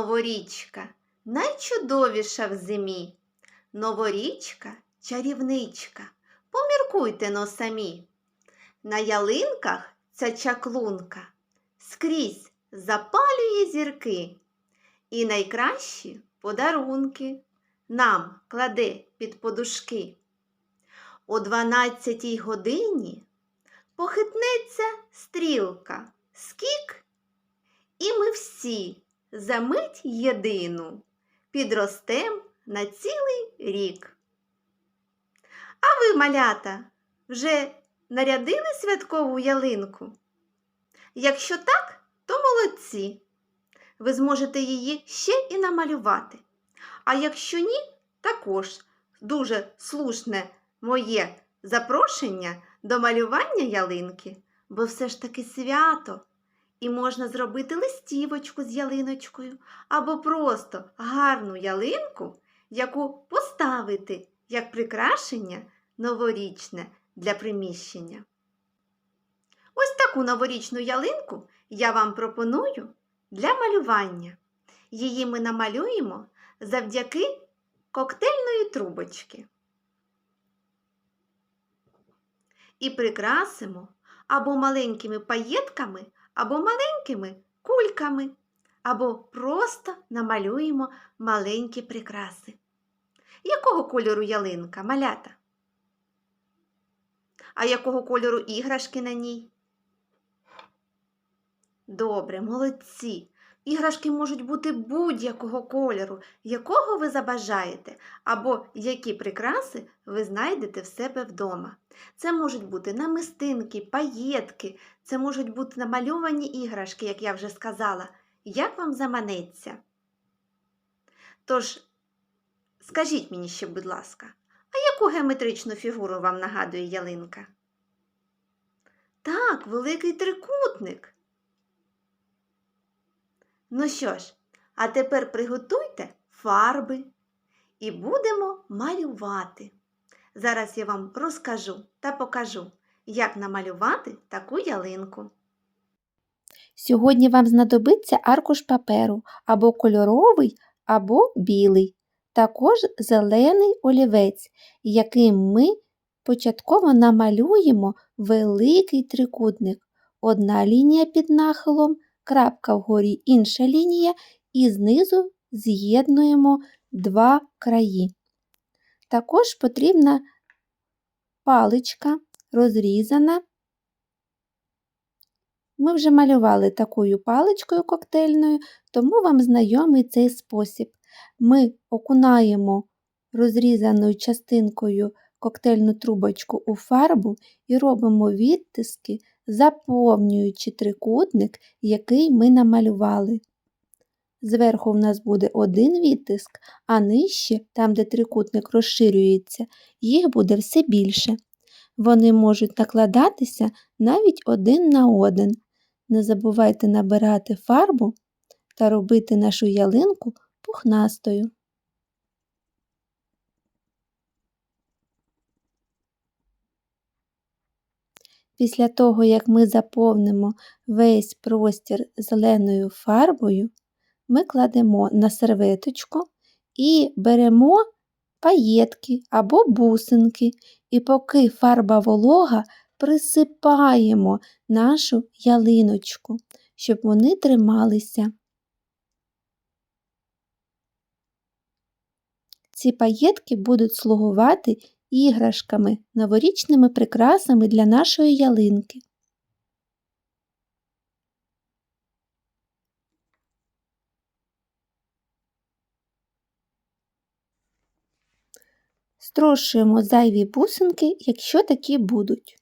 новорічка, найчудовіша в зимі. Новорічка, чарівничка, поміркуйте но самі. На ялинках ця чаклунка скрізь запалює зірки і найкращі подарунки нам кладе під подушки. О дванадцятій годині похитнеться стрілка, скік, і ми всі за мить єдину підростем на цілий рік. А ви, малята, вже нарядили святкову ялинку? Якщо так, то молодці. Ви зможете її ще і намалювати. А якщо ні, також дуже слушне моє запрошення до малювання ялинки, бо все ж таки свято. І можна зробити листівочку з ялиночкою або просто гарну ялинку, яку поставити як прикрашення новорічне для приміщення. Ось таку новорічну ялинку я вам пропоную для малювання. Її ми намалюємо завдяки коктейльної трубочки. І прикрасимо або маленькими паєтками, або маленькими кульками, або просто намалюємо маленькі прикраси. Якого кольору ялинка, малята? А якого кольору іграшки на ній? Добре, молодці. Іграшки можуть бути будь-якого кольору, якого ви забажаєте, або які прикраси ви знайдете в себе вдома. Це можуть бути намистинки, паєтки, це можуть бути намальовані іграшки, як я вже сказала. Як вам заманеться? Тож, скажіть мені ще, будь ласка, а яку геометричну фігуру вам нагадує ялинка? Так, великий трикутник. Ну що ж, а тепер приготуйте фарби і будемо малювати. Зараз я вам розкажу та покажу, як намалювати таку ялинку. Сьогодні вам знадобиться аркуш паперу або кольоровий, або білий, також зелений олівець, яким ми початково намалюємо великий трикутник. Одна лінія під нахилом, крапка вгорі інша лінія, і знизу з'єднуємо два краї. Також потрібна паличка розрізана. Ми вже малювали такою паличкою коктейльною, тому вам знайомий цей спосіб. Ми окунаємо розрізаною частинкою коктейльну трубочку у фарбу і робимо відтиски, заповнюючи трикутник, який ми намалювали. Зверху в нас буде один відтиск, а нижче, там, де трикутник розширюється, їх буде все більше. Вони можуть накладатися навіть один на один. Не забувайте набирати фарбу та робити нашу ялинку пухнастою. Після того, як ми заповнимо весь простір зеленою фарбою, ми кладемо на серветочку і беремо паєтки або бусинки, і поки фарба волога, присипаємо нашу ялиночку, щоб вони трималися. Ці паєтки будуть слугувати іграшками, новорічними прикрасами для нашої ялинки. Струшуємо зайві бусинки, якщо такі будуть.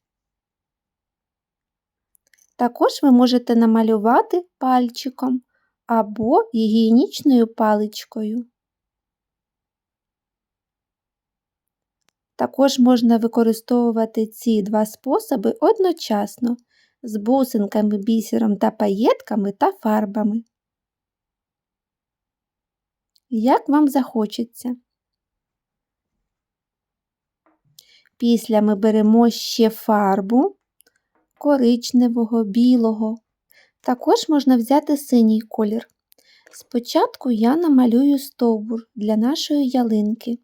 Також ви можете намалювати пальчиком або гігієнічною паличкою. Також можна використовувати ці два способи одночасно з бусинками, бісером та паєтками та фарбами. Як вам захочеться. Після ми беремо ще фарбу коричневого, білого. Також можна взяти синій колір. Спочатку я намалюю стовбур для нашої ялинки.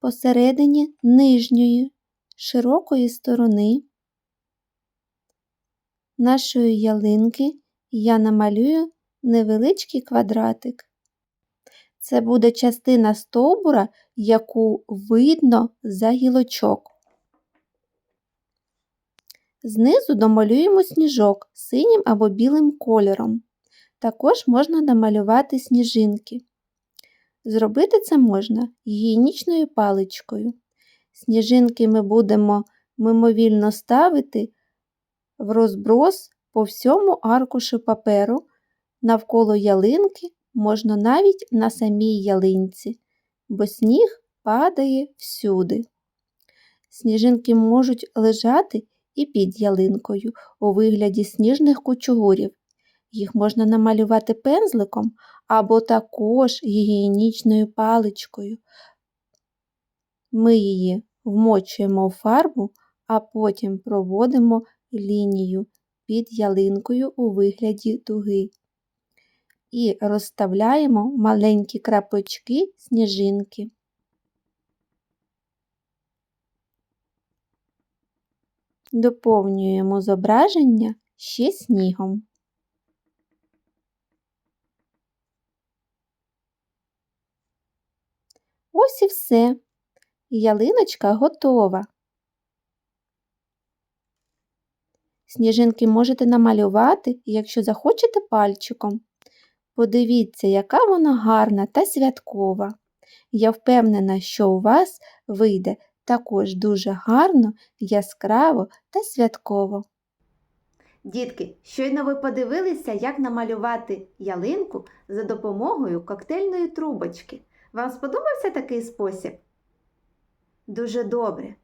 Посередині нижньої широкої сторони нашої ялинки я намалюю невеличкий квадратик. Це буде частина стовбура, яку видно за гілочок. Знизу домалюємо сніжок синім або білим кольором. Також можна намалювати сніжинки. Зробити це можна гігієнічною паличкою. Сніжинки ми будемо мимовільно ставити в розброс по всьому аркушу паперу, навколо ялинки, можна навіть на самій ялинці, бо сніг падає всюди. Сніжинки можуть лежати і під ялинкою у вигляді сніжних кучугурів. Їх можна намалювати пензликом або також гігієнічною паличкою. Ми її вмочуємо в фарбу, а потім проводимо лінію під ялинкою у вигляді дуги. І розставляємо маленькі крапочки сніжинки. Доповнюємо зображення ще снігом. Ось і все. Ялиночка готова. Сніжинки можете намалювати, якщо захочете пальчиком. Подивіться, яка вона гарна та святкова. Я впевнена, що у вас вийде також дуже гарно, яскраво та святково. Дітки, щойно ви подивилися, як намалювати ялинку за допомогою коктейльної трубочки. Вам сподобався такий спосіб? Дуже добре.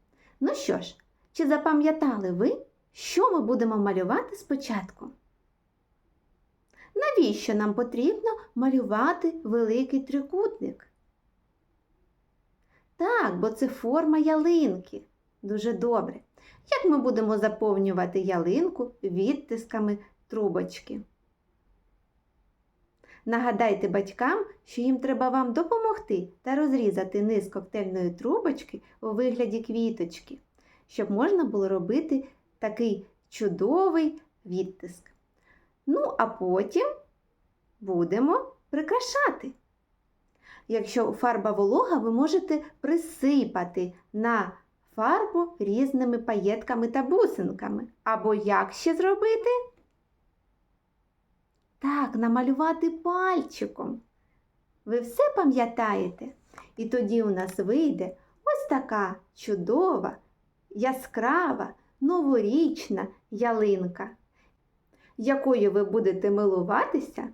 Ну що ж, чи запам'ятали ви, що ми будемо малювати спочатку? Навіщо нам потрібно малювати великий трикутник? Так, бо це форма ялинки. Дуже добре. Як ми будемо заповнювати ялинку відтисками трубочки? Нагадайте батькам, що їм треба вам допомогти та розрізати низ коктейльної трубочки у вигляді квіточки, щоб можна було робити такий чудовий відтиск. Ну, а потім будемо прикрашати. Якщо фарба волога, ви можете присипати на фарбу різними паєтками та бусинками. Або як ще зробити? Так, намалювати пальчиком. Ви все пам'ятаєте? І тоді у нас вийде ось така чудова, яскрава, новорічна ялинка, якою ви будете милуватися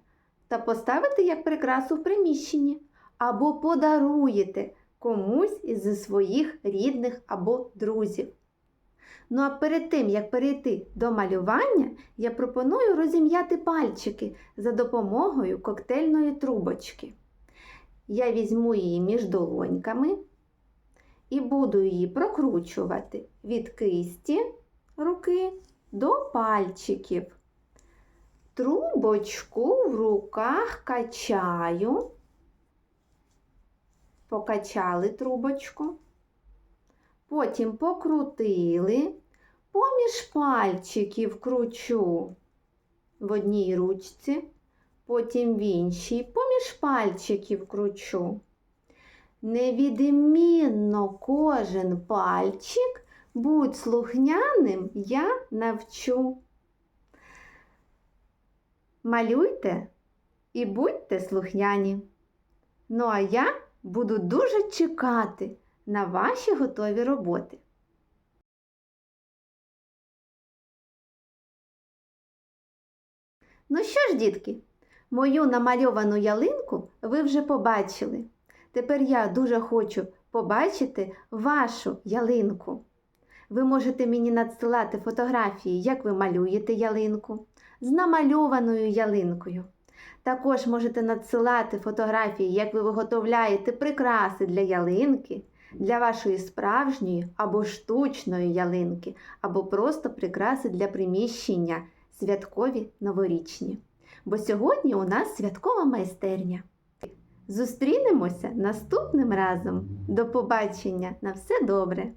та поставити як прикрасу в приміщенні, або подаруєте комусь із своїх рідних або друзів. Ну а перед тим, як перейти до малювання, я пропоную розім'яти пальчики за допомогою коктейльної трубочки. Я візьму її між долоньками і буду її прокручувати від кисті руки до пальчиків. Трубочку в руках качаю, покачали трубочку. Потім покрутили, поміж пальчиків кручу в одній ручці, потім в іншій, поміж пальчиків кручу. Невідмінно кожен пальчик будь слухняним я навчу. Малюйте і будьте слухняні. Ну а я буду дуже чекати на ваші готові роботи. Ну що ж, дітки, мою намальовану ялинку ви вже побачили. Тепер я дуже хочу побачити вашу ялинку. Ви можете мені надсилати фотографії, як ви малюєте ялинку, з намальованою ялинкою. Також можете надсилати фотографії, як ви виготовляєте прикраси для ялинки, для вашої справжньої або штучної ялинки, або просто прикраси для приміщення святкові новорічні. бо сьогодні у нас святкова майстерня. Зустрінемося наступним разом. До побачення! На все добре!